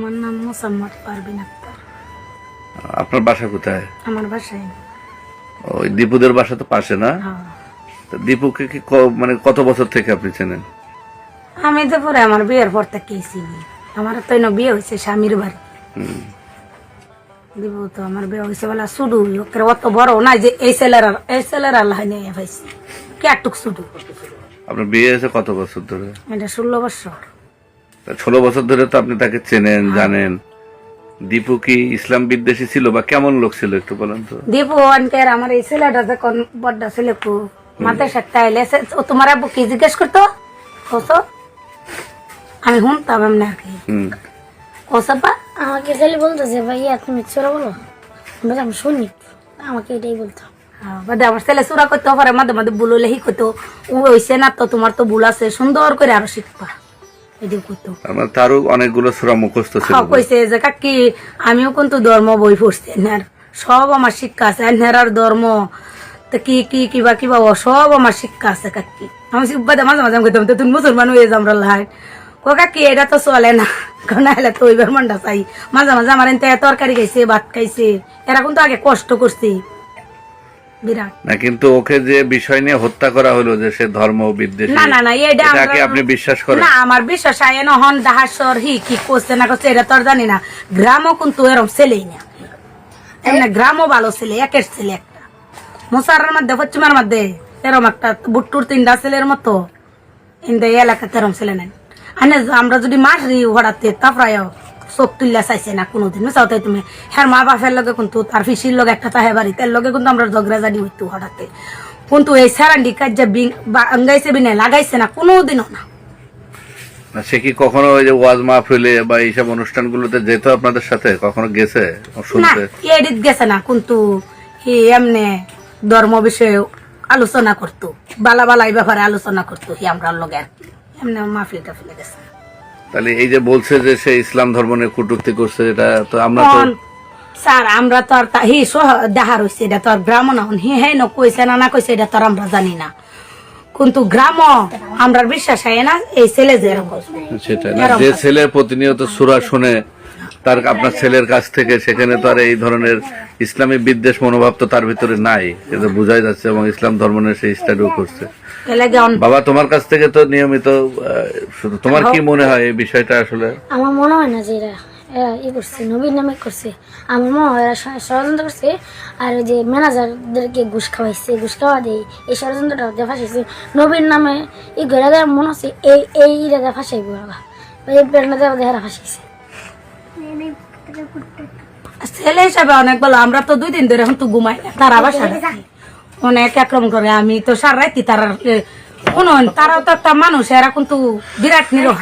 আমার নাম মোসাম্মদ পারবিন আক্তার। আপনার বাসা কোথায়? আমার বাসায়। ওই দীপুদের বাসা তো পাশে না? হ্যাঁ। তো দীপুকে কি ক- মানে কত বছর থেকে আপনি চেনেন? আমি তো পরে আমার বিয়ের পর থেকে চিনি। আমার তো এনে বিয়ে হয়েছে স্বামীর বাড়ি। হুম। দিব তো আমার বিয়ে হয়েছে বলা শুধু। ওকে অত বড় না যে এই ছেলের এই ছেলের আল্লাহ নিয়ে পাইছে কে একটুক শুধু। আপনার বিয়ে হয়েছে কত বছর ধরে? এটা ষোলো বছর। ষোলো বছর ধরে তো আপনি তাকে চেনেন জানেন। দীপু কি ইসলাম বিদ্বেষী ছিল বা কেমন লোক ছিল একটু বলেন তো? দীপু অনকের আমার এই ছেলেটা যখন বড্ডা ছেলে কু মাথায় সাতটা এলে ও তোমার আব্বু কি জিজ্ঞেস করতো? কসো আমি শুনতাম এমনি আর কি। কসবা আমাকে খালি বলতেছে ভাইয়া তুমি চোরা বলো। আমি শুনি। আমাকে এটাই বলতো। বাদে আমার ছেলে চুরা করতে পারে মাঝে মাঝে ভুল হলে হি করতো। ও হইছে না তো তোমার তো ভুল আছে সুন্দর করে আরও শিখবা। আমার তারও অনেকগুলো সুরা মুখস্থ ছিল। কইছে যে কাকি আমিও কিন্তু ধর্ম বই পড়ছি সব আমার শিক্ষা আছে এনার ধর্ম তো কি কি কিবা কিবা সব আমার শিক্ষা আছে কাকি। আমি বাদে মাঝে মাঝে আমি কইতাম তো তুমি মুসলমান হয়ে যাম লাই। ও কাকি এটা তো চলে না। না হলে তো ওইবার মনটা চাই। মাঝে মাঝে আমার এনতে তরকারি খাইছে ভাত খাইছে। এরা কিন্তু আগে কষ্ট করছি। বিরাট। না কিন্তু ওকে যে বিষয় নিয়ে হত্যা করা হলো যে সে ধর্ম বিদ্বেষী না না না এটা আপনি বিশ্বাস করেন? না আমার বিশ্বাস আয় হন দাহাসর হি কি করছে না করছে এটা তো আর জানি না। গ্রামও কিন্তু এরম ছেলেই না। এমনি গ্রামও ভালো ছেলে একের ছেলে একটা। মোসারের মধ্যে পশ্চিমের মধ্যে এরম একটা বুট্টুর তিনটা ছেলের মতো। এই এলাকাতে এরম ছেলে নেন আমরা যদি মারি হঠাৎ তারপরে চোখ তুললা চাইছে না কোনোদিন চাও তাই তুমি হ্যাঁ মা বাপের লগে কিন্তু তার ফিসির লগে একটা তাহে বাড়ি তার লগে কিন্তু আমরা ঝগড়া জানি হইতো হঠাৎ কিন্তু এই সারান্ডি কাজ যে আঙ্গাইছে বিনে লাগাইছে না কোনোদিনও না। না, সে কি কখনো ওই যে ওয়াজ মাহফিলে বা এইসব অনুষ্ঠানগুলোতে যেত আপনাদের সাথে? কখনো গেছে? শুনতে? এডিট গেছে না কিন্তু হি এমনে ধর্ম বিষয়ে আলোচনা করতো বালা বালা এই ব্যাপারে আলোচনা করতো হি আমরা লগে এমনি মাহফিল টাফিলে গেছে। তাহলে এই যে বলছে যে সে ইসলাম ধর্ম নিয়ে কটূক্তি করছে এটা তো আমরা তো স্যার আমরা তো আর হি সহ দেহা রয়েছে এটা তো আর গ্রাম না। হি হে ন কইছে না না কইছে এটা তো আর আমরা জানি না। কিন্তু গ্রাম আমরা বিশ্বাস হয় না এই ছেলে যে সেটা না যে ছেলে প্রতিনিয়ত সুরা শুনে তার আপনার ছেলের কাছ থেকে সেখানে তো আর এই ধরনের ইসলামী বিদ্বেষ মনোভাব তো তার ভিতরে নাই। এটা বোঝাই যাচ্ছে এবং ইসলাম ধর্ম নিয়ে সে স্টাডিও করছে। বাবা তোমার কাছ থেকে তো নিয়মিত তোমার কি মনে হয় এই বিষয়টা আসলে? আমার মনে হয় না যে এরা এরা ই করছে নবীর নামে করছে। আমার মনে হয় এরা ষড়যন্ত্র করছে আর যে ম্যানেজারদেরকে ঘুষ খাওয়াইছে ঘুষ খাওয়া দেয় এই ষড়যন্ত্রটা ফাঁসাইছে। নবীর নামে এই ঘরে মনে হচ্ছে এই এই ফাঁসাইব ওরা এই প্রেরণা দেওয়া দেহারা ফাঁসাইছে। ছেলে হিসাবে অনেক ভালো আমরা তো দুই দিন ধরে এখন তো ঘুমাই তার বাসা অনেক আক্রমণ করে, আমি তো সার রাইতি তারা তারাও তো একটা মানুষ, এরা কিন্তু বিরাট নিরহ